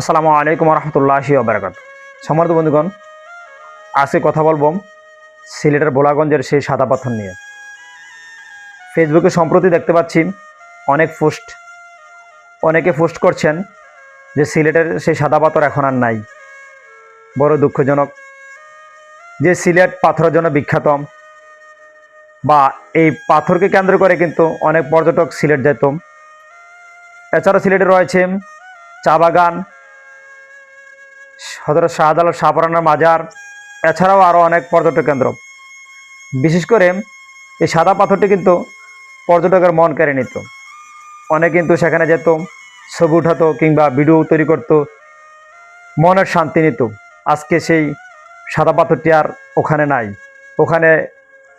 আসসালামু আলাইকুম রহমতুল্লাহি ওবরাকাত। সমর্থ বন্ধুগণ, আজকে কথা বলব সিলেটের বোলাগঞ্জের সেই সাদা পাথর নিয়ে। ফেসবুকে সম্প্রতি দেখতে পাচ্ছি অনেক পোস্ট, অনেকে পোস্ট করছেন যে সিলেটের সেই সাদা পাথর এখন আর নাই। বড় দুঃখজনক যে সিলেট পাথরের জন্য বিখ্যাত বা এই পাথরকে কেন্দ্র করে কিন্তু অনেক পর্যটক সিলেট যেত এছাড়া সিলেটে রয়েছে চা বাগান হজরত শাহজালাল শাহপরানার মাজার, এছাড়াও আরও অনেক পর্যটক কেন্দ্র। বিশেষ করে এই সাদা পাথরটি কিন্তু পর্যটকের মন কেড়ে নিত। অনেক কিন্তু সেখানে যেত, ছবি উঠাতো কিংবা ভিডিও তৈরি করতো, মনের শান্তি নিত। আজকে সেই সাদা পাথরটি আর ওখানে নাই। ওখানে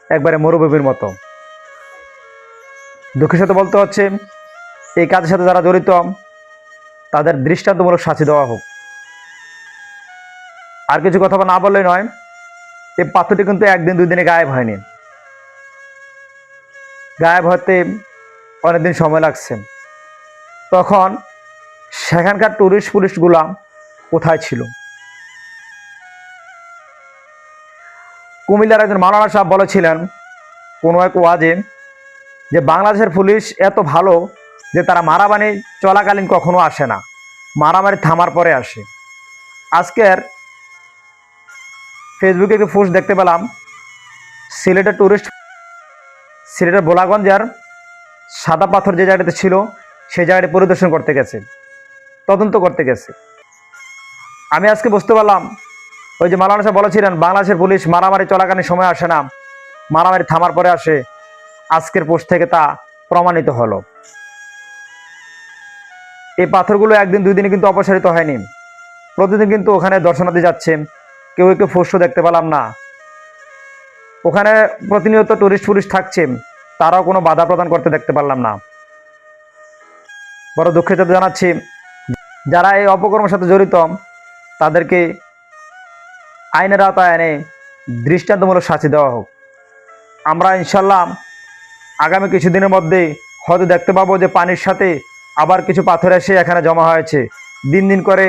একবারে মরুভূমির মতো। দুঃখের সাথে বলতে হচ্ছে, এই কাজের সাথে যারা জড়িত, তাদের দৃষ্টান্তমূলক শাস্তি দেওয়া হোক। আর কিছু কথা না বললেই নয়, এই পাথরটি কিন্তু একদিন দুই দিনে গায়েব হয়নি। গায়েব হতে অনেকদিন সময় লাগছে। তখন সেখানকার টুরিস্ট পুলিশগুলা কোথায় ছিল? কুমিল্লার একজন মালানা সাহেব বলেছিলেন, কোনো এক ওয়াজে যে বাংলাদেশের পুলিশ এত ভালো যে তারা মারামারি চলাকালীন কখনো আসে না। মারামারি থামার পরে আসে। আজকের ফেসবুকে একটি পোস্ট দেখতে পেলাম। সিলেটের টুরিস্ট সিলেটের বোলাগঞ্জার সাদা পাথর যে জায়গাটাতে ছিল, সেই জায়গাটি পরিদর্শন করতে গেছে। তদন্ত করতে গেছে। আমি আজকে বুঝতে পারলাম, ওই যে মালানা সাহেব বলেছিলেন, বাংলাদেশের পুলিশ মারামারি চলাকালীন সময় আসে না, মারামারি থামার পরে আসে। আজকের পোস্ট থেকে তা প্রমাণিত হলো। এই পাথরগুলো একদিন দুই দিনে কিন্তু অপসারিত হয়নি। প্রতিদিন কিন্তু ওখানে দর্শনার্থী যাচ্ছে কেউ একটু ফোর্সও দেখতে পেলাম না। ওখানে প্রতিনিয়ত টুরিস্ট ফুরিস্ট থাকছে, তারাও কোনো বাধা প্রদান করতে দেখতে পারলাম না। বড় দুঃখের সাথে জানাচ্ছি, যারা এই অপকর্মের সাথে জড়িত, তাদেরকে আইনের আওতায় এনে দৃষ্টান্তমূলক শাস্তি দেওয়া হোক। আমরা ইনশাল্লাহ আগামী কিছুদিনের মধ্যে হয়তো দেখতে পাবো যে পানির সাথে আবার কিছু পাথর এসে এখানে জমা হয়েছে। দিন দিন করে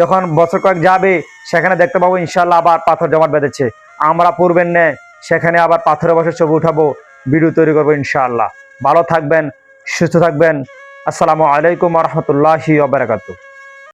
যখন বছর কয়েক যাবে, সেখানে দেখতে পাবো ইনশাল্লাহ আবার পাথর জমাট বেঁধেছে। আমরা পূর্বের নে সেখানে আবার পাথরে বসে ছবি উঠাবো, ভিডিও তৈরি করব ইনশাআল্লাহ। ভালো থাকবেন, সুস্থ থাকবেন। আসসালামু আলাইকুম রহমতুল্লাহি ওবরাকাতু